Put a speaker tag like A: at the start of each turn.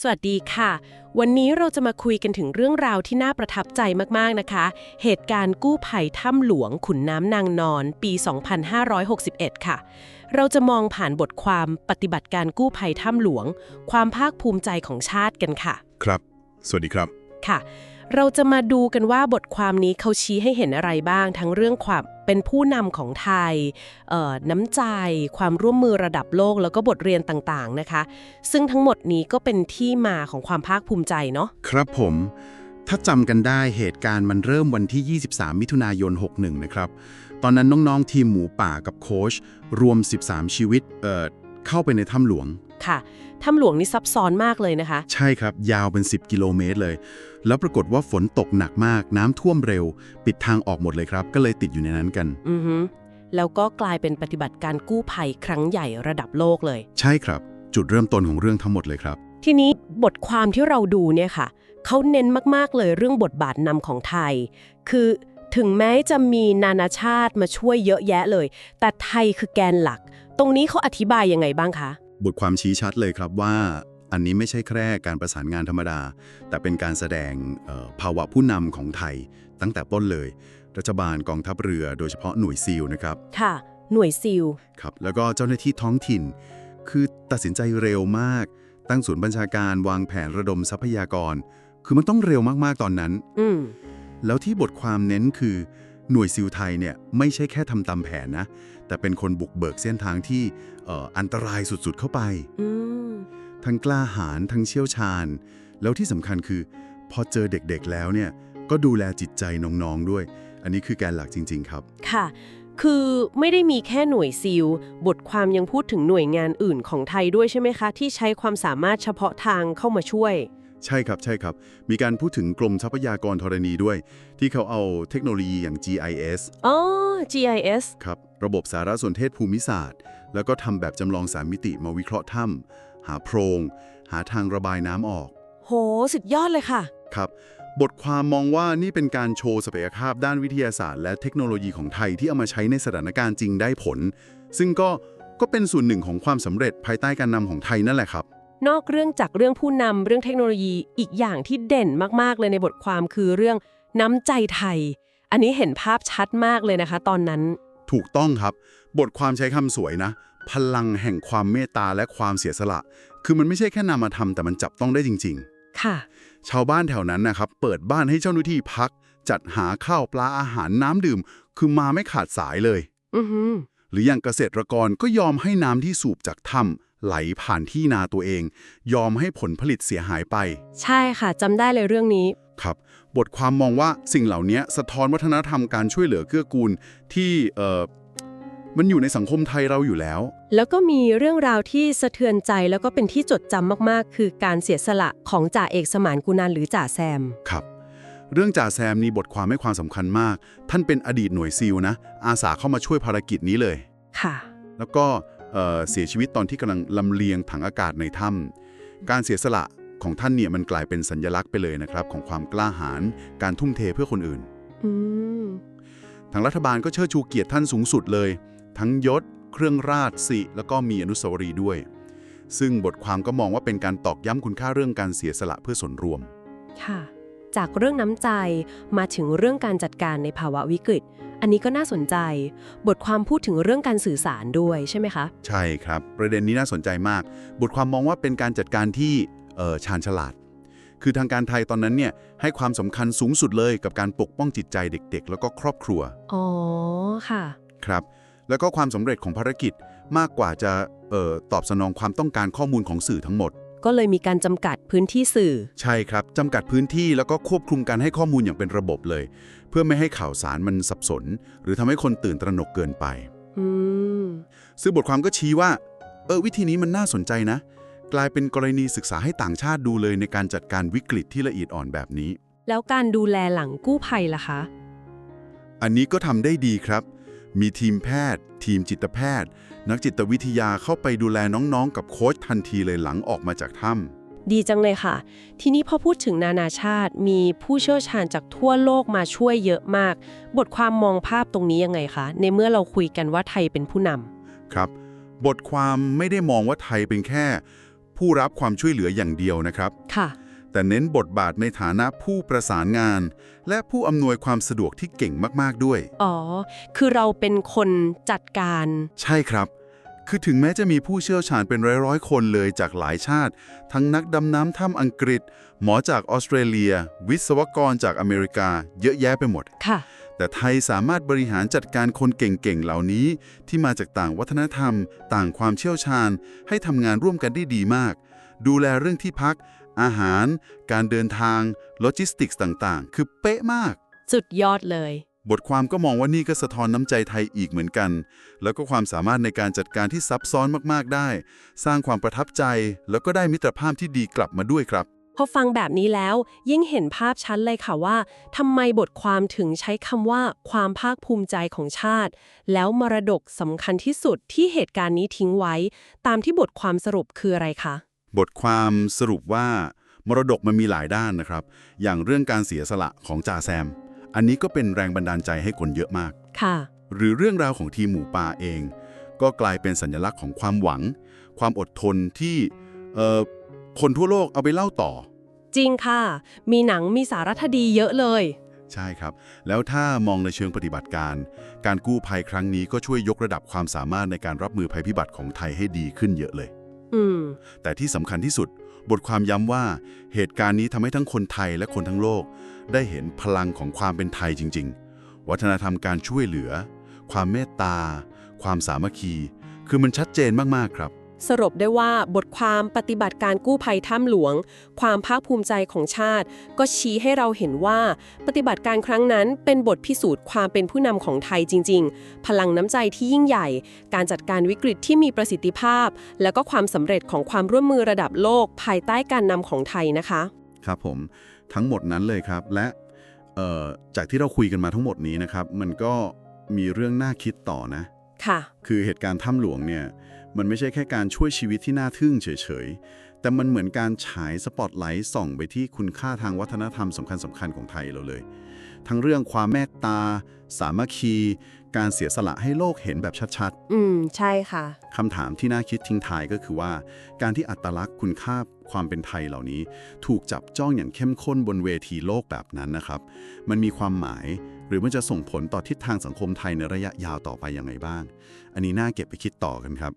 A: สวัสดีค่ะ วันนี้เราจะมาคุยกันถึงเรื่องราวที่น่าประทับใจมาก ๆ นะคะ เหตุการณ์กู้ภัยถ้ำหลวงขุนน้ำนางนอนปี 2561 ค่ะ เราจะมองผ่านบทความปฏิบัติการกู้ภัยถ้ำหลวง ความภาคภูมิใจของชาติกันค่ะ
B: ครับ สวัสดีครับ
A: ค่ะ เราจะมาดูกันว่าบทความนี้เขาชี้ให้เห็นอะไรบ้าง ทั้งเรื่องความ เป็นผู้นำของไทย น้ำใจ ความร่วมมือระดับโลกแล้วก็บทเรียนต่างๆนะคะ ซึ่งทั้งหมดนี้ก็เป็นที่มาของความภาคภูมิใจเนาะ
B: ครับผม ถ้าจำกันได้เหตุการณ์มันเริ่มวันที่ 23 มิถุนายน 61 นะครับ ตอนนั้นน้องๆทีมหมูป่ากับโค้ชรวม 13 ชีวิตเออเข้าไปในถ้ำหลวง
A: ค่ะถ้ำหลวงนี่ซับซ้อนมากเลยนะคะ
B: ใช่ครับ ยาวเป็น 10 กิโลเมตรเลย แล้วปรากฏว่าฝนตกหนักมาก น้ำท่วมเร็ว ปิดทางออกหมดเลยครับ ก็เลยติดอยู่ในนั้นกัน
A: อือฮึแล้วก็กลายเป็นปฏิบัติการกู้ภัยครั้งใหญ่ระดับโลกเลย
B: ใช่ครับ จุดเริ่มต้นของเรื่องทั้งหมดเลยครับ
A: ทีนี้บทความที่เราดูเนี่ยค่ะเขาเน้นมากๆเลยเรื่องบทบาทนำของไทย คือถึงแม้จะมีนานาชาติมาช่วยเยอะแยะเลย แต่ไทยคือแกนหลัก ตรงนี้เขาอธิบายยังไงบ้างคะ
B: บทความชี้ชัดเลยครับว่า อันนี้ไม่ใช่แค่การประสานงานธรรมดา แต่เป็นการแสดงเอ่อภาวะผู้นำของไทย ตั้งแต่ต้นเลย รัฐบาลกองทัพเรือโดยเฉพาะหน่วยซีลนะครับ
A: ค่ะ หน่วยซิล
B: ครับแล้วก็เจ้าหน้าที่ท้องถิ่น คือตัดสินใจเร็วมาก ตั้งศูนย์บัญชาการวางแผนระดมทรัพยากร คือมันต้องเร็วมากๆตอนนั้น
A: อืม
B: แล้วที่บทความเน้นคือ หน่วยซิลไทยเนี่ยไม่ใช่แค่ทำตามแผนนะ แต่เป็นคนบุกเบิกเส้นทางที่เอ่ออันตรายสุดๆเข้าไป
A: อืม
B: ทั้งกล้าหาญทั้งเชี่ยวชาญ แล้วที่สำคัญคือ พอเจอเด็กๆแล้วเนี่ยก็ดูแลจิตใจน้องๆด้วย อันนี้คือแกนหลักจริง ๆ ครับ
A: ค่ะ คือไม่ได้มีแค่หน่วยซิล บทความยังพูดถึงหน่วยงานอื่นของไทยด้วยใช่ไหมคะ ที่ใช้ความสามารถเฉพาะทางเข้ามาช่วย
B: ใช่ครับใช่ครับ มีการพูดถึงกรมทรัพยากรธรณีด้วย ที่เขาเอาเทคโนโลยีอย่าง GIS
A: อ๋อ GIS
B: ครับ ระบบสารสนเทศภูมิศาสตร์ แล้วก็ทำแบบจำลองสามมิติมาวิเคราะห์ถ้ำหาโพรง หาทางระบายน้ำออก
A: โห สุดยอดเลยค่ะ
B: ครับ บทความมองว่านี่เป็นการโชว์ศักยภาพด้านวิทยาศาสตร์ และเทคโนโลยีของไทยที่เอามาใช้ในสถานการณ์จริงได้ผล ซึ่งก็ก็เป็นส่วนหนึ่งของความสำเร็จภายใต้การนำของไทยนั่นแหละครับ
A: นอกเรื่องจากเรื่องผู้นำเรื่องเทคโนโลยีอีกอย่างที่เด่นมากๆเลยในบทความคือเรื่องน้ำใจไทย อันนี้เห็นภาพชัดมากเลยนะคะ ตอนนั้น
B: ถูกต้องครับ บทความใช้คำสวยนะ พลังแห่งความเมตตาและความเสียสละ คือมันไม่ใช่แค่นำมาทำแต่มันจับต้องได้จริง
A: ค่ะ
B: ๆชาวบ้านแถวนั้นนะครับ เปิดบ้านให้เจ้าหน้าที่พัก จัดหาข้าวปลาอาหารน้ำดื่ม คือมาไม่ขาดสายเลย
A: อือหือ
B: หรืออย่างเกษตรกรก็ยอมให้น้ำที่สูบจากถ้ำ ไหลผ่านที่นาตัวเอง ยอมให้ผลผลิตเสียหายไป
A: ใช่ค่ะจำได้เลยเรื่องนี้
B: ครับ บทความมองว่าสิ่งเหล่านี้สะท้อนวัฒนธรรมการช่วยเหลือเกื้อกูลที่เอ่อมันอยู่ในสังคมไทยเราอยู่แล้ว
A: แล้วก็มีเรื่องราวที่สะเทือนใจแล้วก็เป็นที่จดจำมากๆ คือการเสียสละของจ่าเอกสมานกุนันหรือจ่าแซม
B: ครับ เรื่องจ่าแซมนี่บทความให้ความสำคัญมาก ท่านเป็นอดีตหน่วยซีลนะ อาสาเข้ามาช่วยภารกิจนี้เลย
A: ค่ะ
B: แล้วก็ เอ่อเสียชีวิตตอนที่กำลังลำเลียงถังอากาศในถ้ำการเสียสละของท่านเนี่ยมันกลายเป็นสัญลักษณ์ไปเลยนะครับ ของความกล้าหาญการทุ่มเทเพื่อคนอื่น
A: อืม
B: ทางรัฐบาลก็เชิดชูเกียรติท่านสูงสุดเลย ทั้งยศ เครื่องราชสิ แล้วก็มีอนุสาวรีย์ด้วย ซึ่งบทความก็มองว่าเป็นการตอกย้ำคุณค่าเรื่องการเสียสละเพื่อส่วนรวม
A: ค่ะ จากเรื่องน้ำใจมาถึงเรื่องการจัดการในภาวะวิกฤต อันนี้ก็น่าสนใจ บทความพูดถึงเรื่องการสื่อสารด้วยใช่ไหมคะ
B: ใช่ครับ ประเด็นนี้น่าสนใจมาก บทความมองว่าเป็นการจัดการที่เอ่อชาญฉลาด คือทางการไทยตอนนั้นเนี่ยให้ความสำคัญสูงสุดเลยกับการปกป้องจิตใจเด็ก ๆ แล้วก็ครอบครัว
A: อ๋อ ค่ะ
B: ครับ แล้วก็ความสำเร็จของภารกิจมากกว่าจะเอ่อตอบสนองความต้องการข้อมูลของสื่อทั้งหมด
A: ก็เลยมีการจำกัดพื้นที่สื่อ
B: ใช่ครับจำกัดพื้นที่แล้วก็ควบคุมการให้ข้อมูลอย่างเป็นระบบเลย เพื่อไม่ให้ข่าวสารมันสับสน หรือทำให้คนตื่นตระหนกเกินไป
A: อืม
B: ซึ่งบทความก็ชี้ว่า เออวิธีนี้มันน่าสนใจนะ กลายเป็นกรณีศึกษาให้ต่างชาติดูเลยในการจัดการวิกฤตที่ละเอียดอ่อนแบบนี้
A: แล้วการดูแลหลังกู้ภัยล่ะคะ
B: อันนี้ก็ทำได้ดีครับ มีทีมแพทย์ ทีมจิตแพทย์ นักจิตวิทยาเข้าไปดูแลน้องๆ กับโค้ชทันทีเลยหลังออกมาจากถ้ำ
A: ดีจังเลยค่ะ ทีนี้พอพูดถึงนานาชาติ มีผู้เชี่ยวชาญจากทั่วโลกมาช่วยเยอะมาก บทความมองภาพตรงนี้ยังไงคะ ในเมื่อเราคุยกันว่าไทยเป็นผู้นำ
B: ครับ บทความไม่ได้มองว่าไทยเป็นแค่ ผู้รับความช่วยเหลืออย่างเดียวนะครับ
A: ค่ะ
B: แต่เน้นบทบาทในฐานะผู้ประสานงาน และผู้อำนวยความสะดวกที่เก่งมาก ๆ ด้วย
A: อ๋อ คือเราเป็นคนจัดการ
B: ใช่ครับ คือถึงแม้จะมีผู้เชี่ยวชาญเป็นร้อยๆ คนเลยจากหลายชาติ ทั้งนักดำน้ำถ้ำอังกฤษ หมอจากออสเตรเลีย วิศวกรจากอเมริกา เยอะแยะไปหมด
A: ค่ะ
B: แต่ไทยสามารถบริหารจัดการคนเก่งๆ เหล่านี้ ที่มาจากต่างวัฒนธรรม ต่างความเชี่ยวชาญ ให้ทำงานร่วมกันได้ดีมาก ดูแลเรื่องที่พัก อาหาร การเดินทาง โลจิสติกส์ต่าง ๆ คือเป๊ะมาก
A: สุดยอดเลย
B: บทความก็มองว่านี่ก็สะท้อนน้ำใจไทยอีกเหมือนกัน แล้วก็ความสามารถในการจัดการที่ซับซ้อนมาก ๆ ได้ สร้างความประทับใจ แล้วก็ได้มิตรภาพที่ดีกลับมาด้วยครับ
A: พอฟังแบบนี้แล้ว ยิ่งเห็นภาพชัดเลยค่ะว่าทำไมบทความถึงใช้คำว่า ความภาคภูมิใจของชาติ แล้วมรดกสำคัญที่สุดที่เหตุการณ์นี้ทิ้งไว้ ตามที่บทความสรุปคืออะไรคะ
B: บทความสรุปว่ามรดกมันมีหลายด้านนะครับ อย่างเรื่องการเสียสละของจ่าแซม อันนี้ก็เป็นแรงบันดาลใจให้คนเยอะมาก
A: ค่ะ
B: หรือเรื่องราวของทีมหมูป่าเอง ก็กลายเป็นสัญลักษณ์ของความหวัง ความอดทนที่เอ่อคนทั่วโลกเอาไปเล่าต่อ
A: จริงค่ะ มีหนังมีสารคดีเยอะเลย
B: ใช่ครับ แล้วถ้ามองในเชิงปฏิบัติการ การกู้ภัยครั้งนี้ก็ช่วยยกระดับความสามารถในการรับมือภัยพิบัติของไทยให้ดีขึ้นเยอะเลย
A: อืม
B: แต่ที่สำคัญที่สุด บทความย้ำว่าเหตุการณ์นี้ทำให้ทั้งคนไทยและคนทั้งโลก ได้เห็นพลังของความเป็นไทยจริง ๆ วัฒนธรรมการช่วยเหลือ ความเมตตา ความสามัคคี คือมันชัดเจนมากๆครับ
A: สรุปได้ว่าบทความปฏิบัติการกู้ภัยถ้ำหลวง ความภาคภูมิใจของชาติ ก็ชี้ให้เราเห็นว่า ปฏิบัติการครั้งนั้นเป็นบทพิสูจน์ความเป็นผู้นำของไทยจริง ๆ พลังน้ำใจที่ยิ่งใหญ่ การจัดการวิกฤตที่มีประสิทธิภาพ และก็ความสำเร็จของความร่วมมือระดับโลก ภายใต้การนำของไทยนะคะ
B: ครับผมทั้งหมดนั้นเลยครับ และเอ่อจากที่เราคุยกันมาทั้งหมดนี้นะครับ มันก็มีเรื่องน่าคิดต่อนะ
A: ค่ะ
B: คือเหตุการณ์ถ้ำหลวงเนี่ย มันไม่ใช่แค่การช่วยชีวิตที่น่าทึ่งเฉยๆ แต่มันเหมือนการฉายสปอตไลท์ส่องไปที่คุณค่าทางวัฒนธรรมสำคัญสำคัญๆของไทยเราเลย ทั้งเรื่องความเมตตา สามัคคี การเสียสละให้โลกเห็นแบบชัด
A: อืม ใช่ค่ะ
B: ๆคำถามที่น่าคิดทิ้งท้ายก็คือว่า การที่อัตลักษณ์คุณค่าความเป็นไทยเหล่านี้ ถูกจับจ้องอย่างเข้มข้นบนเวทีโลกแบบนั้นนะครับ มันมีความหมายหรือมันจะส่งผลต่อทิศทางสังคมไทยในระยะยาวต่อไปยังไงบ้าง อันนี้น่าเก็บไปคิดต่อกันครับ